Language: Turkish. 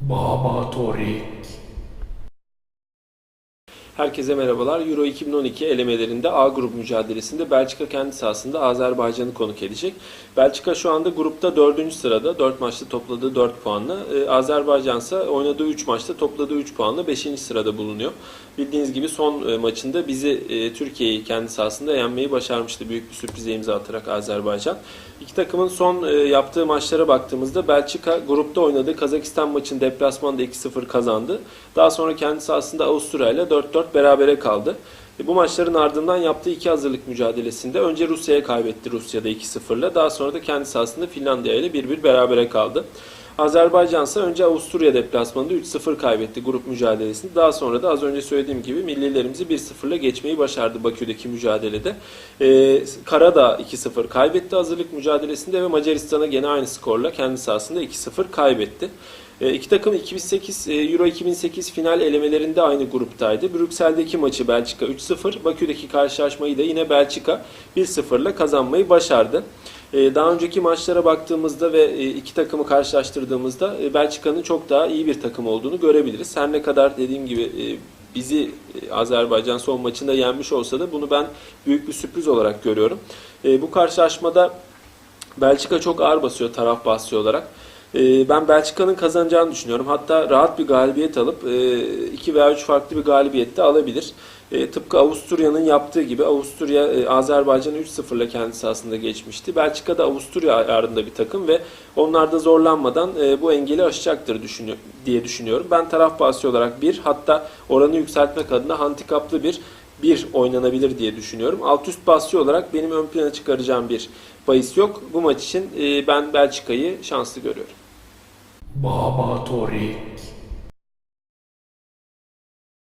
Baba Torik. Herkese merhabalar. Euro 2012 elemelerinde A grup mücadelesinde Belçika kendi sahasında Azerbaycan'ı konuk edecek. Belçika şu anda grupta 4. sırada. 4 maçta topladığı 4 puanla. Ee, Azerbaycan ise oynadığı 3 maçta topladığı 3 puanla 5. sırada bulunuyor. Bildiğiniz gibi son e, maçında bizi e, Türkiye'yi kendi sahasında yenmeyi başarmıştı. Büyük bir sürprize imza atarak Azerbaycan. İki takımın son e, yaptığı maçlara baktığımızda Belçika grupta oynadığı Kazakistan maçın deplasmanda 2-0 kazandı. Daha sonra kendi sahasında Avusturya ile 4-4 berabere kaldı. E, Bu maçların ardından yaptığı iki hazırlık mücadelesinde önce Rusya'ya kaybetti Rusya'da 2-0'la. Daha sonra da kendi sahasında Finlandiya ile 1-1 berabere kaldı. Azerbaycan ise önce Avusturya deplasmanında 3-0 kaybetti grup mücadelesini. Daha sonra da az önce söylediğim gibi millilerimizi 1-0'la geçmeyi başardı Bakü'deki mücadelede. Ee, Karadağ 2-0 kaybetti hazırlık mücadelesinde ve Macaristan'a gene aynı skorla kendi sahasında 2-0 kaybetti. E, iki takım 2008 e, Euro 2008 final elemelerinde aynı gruptaydı. Brüksel'deki maçı Belçika 3-0, Bakü'deki karşılaşmayı da yine Belçika 1-0'la kazanmayı başardı. E, Daha önceki maçlara baktığımızda ve e, iki takımı karşılaştırdığımızda e, Belçika'nın çok daha iyi bir takım olduğunu görebiliriz. Her ne kadar dediğim gibi e, bizi Azerbaycan son maçında yenmiş olsa da bunu ben büyük bir sürpriz olarak görüyorum. Bu karşılaşmada Belçika çok ağır basıyor taraf bahsi olarak. Ee, Ben Belçika'nın kazanacağını düşünüyorum. Hatta rahat bir galibiyet alıp 2 veya 3 farklı bir galibiyet de alabilir. E, Tıpkı Avusturya'nın yaptığı gibi Avusturya e, Azerbaycan'ı 3-0'la kendi sahasında geçmişti. Belçika da Avusturya ayarında bir takım ve onlar da zorlanmadan e, bu engeli aşacaktır düşünü- diye düşünüyorum. Ben taraf bahsi olarak bir hatta oranı yükseltmek adına handikaplı bir bir oynanabilir diye düşünüyorum. Alt üst bahsi olarak benim ön plana çıkaracağım bir bahis yok. Bu maç için e, ben Belçika'yı şanslı görüyorum. Baba Torik.